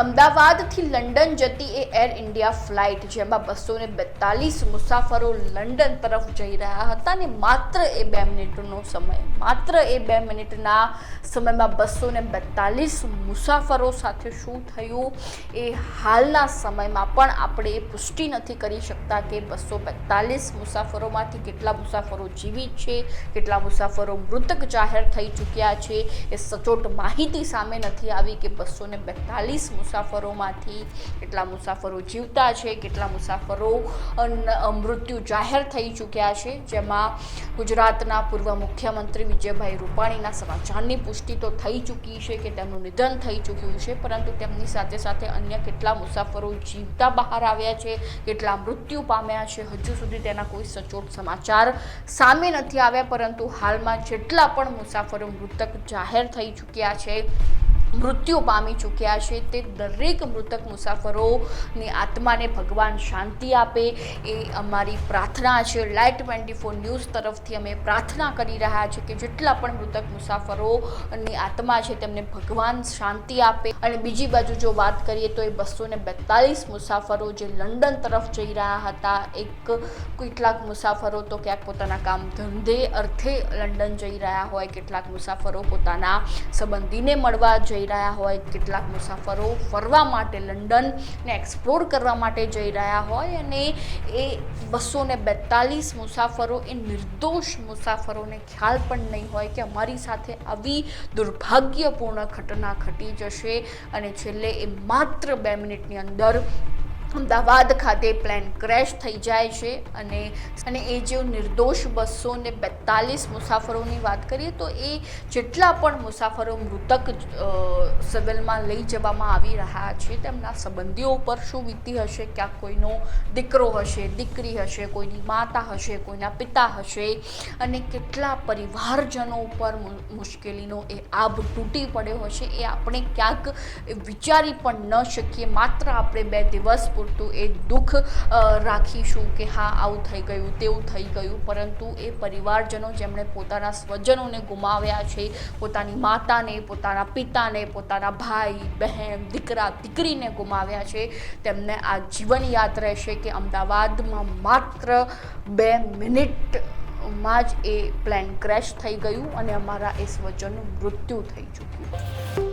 અમદાવાદથી લંડન જતી એ air India flight, જેમાં બસો ને બેતાલીસ મુસાફરો લંડન તરફ જઈ રહ્યા હતા ને માત્ર એ બે મિનિટનો સમય, માત્ર એ બે મિનિટના સમયમાં બસો ને બેતાલીસ મુસાફરો સાથે શું થયું એ હાલના સમયમાં પણ આપણે એ પુષ્ટિ નથી કરી શકતા કે બસો બેતાલીસ મુસાફરોમાંથી કેટલા મુસાફરો જીવિત છે, કેટલા મુસાફરો મૃતક જાહેર થઈ ચૂક્યા છે. એ સચોટ માહિતી સામે નથી આવી કે બસો ને બેતાલીસ મુસાફરોમાંથી કેટલા મુસાફરો જીવતા છે, કેટલા મુસાફરો મૃત્યુ જાહેર થઈ ચૂક્યા છે, જેમાં ગુજરાતના પૂર્વ મુખ્યમંત્રી વિજયભાઈ રૂપાણીના સમાચારની પુષ્ટિ તો થઈ ચૂકી છે કે તેમનું નિધન થઈ ચૂક્યું છે, પરંતુ તેમની સાથે સાથે અન્ય કેટલા મુસાફરો જીવતા બહાર આવ્યા છે, કેટલા મૃત્યુ પામ્યા છે, હજુ સુધી તેના કોઈ સચોટ સમાચાર સામે નથી આવ્યા, પરંતુ હાલમાં જેટલા પણ મુસાફરો મૃતક જાહેર થઈ ચૂક્યા છે મૃત્યુ પામી ચૂક્યા છે તે દરેક મૃતક મુસાફરોની આત્માને ભગવાન શાંતિ આપે એ અમારી પ્રાર્થના છે. લાઇટ ટ્વેન્ટી ફોર ન્યૂઝ તરફથી અમે પ્રાર્થના કરી રહ્યા છીએ કે જેટલા પણ મૃતક મુસાફરોની આત્મા છે તેમને ભગવાન શાંતિ આપે. અને બીજી બાજુ જો વાત કરીએ તો એ બસો ને બેતાલીસ મુસાફરો જે લંડન તરફ જઈ રહ્યા હતા, એક કેટલાક મુસાફરો તો ક્યાંક પોતાના કામ ધંધે અર્થે લંડન જઈ રહ્યા હોય, કેટલાક મુસાફરો પોતાના સંબંધીને મળવા જઈ રહ્યા હોય, કેટલાક મુસાફરો ફરવા માટે લંડનને એક્સપ્લોર કરવા માટે જઈ રહ્યા હોય અને એ બસો ને બેતાલીસ મુસાફરો, એ નિર્દોષ મુસાફરોને ખ્યાલ પણ નહીં હોય કે અમારી સાથે આવી દુર્ભાગ્યપૂર્ણ ઘટના ઘટી જશે અને છેલ્લે એ માત્ર બે મિનિટની અંદર અમદાવાદ ખાતે પ્લેન ક્રેશ થઈ જાય છે અને અને એ જે નિર્દોષ બસો ને બેતાલીસ મુસાફરોની વાત કરીએ તો એ જેટલા પણ મુસાફરો મૃતક સિવિલમાં લઈ જવામાં આવી રહ્યા છે, તેમના સંબંધીઓ ઉપર શું વીતી હશે ક્યાંક કોઈનો દીકરો હશે, દીકરી હશે, કોઈની માતા હશે, કોઈના પિતા હશે અને કેટલા પરિવારજનો ઉપર મુશ્કેલીનો એ આભ તૂટી પડ્યો હશે એ આપણે ક્યાંક વિચારી પણ ન શકીએ. માત્ર આપણે બે દિવસ પૂરતું એ દુઃખ રાખીશું કે હા, આવું થઈ ગયું, તેવું થઈ ગયું. પરંતુ એ પરિવારજનો જેમણે પોતાના સ્વજનોને ગુમાવ્યા છે, પોતાની માતાને, પોતાના પિતાને, પોતાના ભાઈ, બહેન, દીકરા, દીકરીને ગુમાવ્યા છે, તેમને આ જીવન યાદ રહેશે કે અમદાવાદમાં માત્ર બે મિનિટમાં જ એ પ્લેન ક્રેશ થઈ ગયું અને અમારા એ સ્વજનનું મૃત્યુ થઈ ચૂક્યું.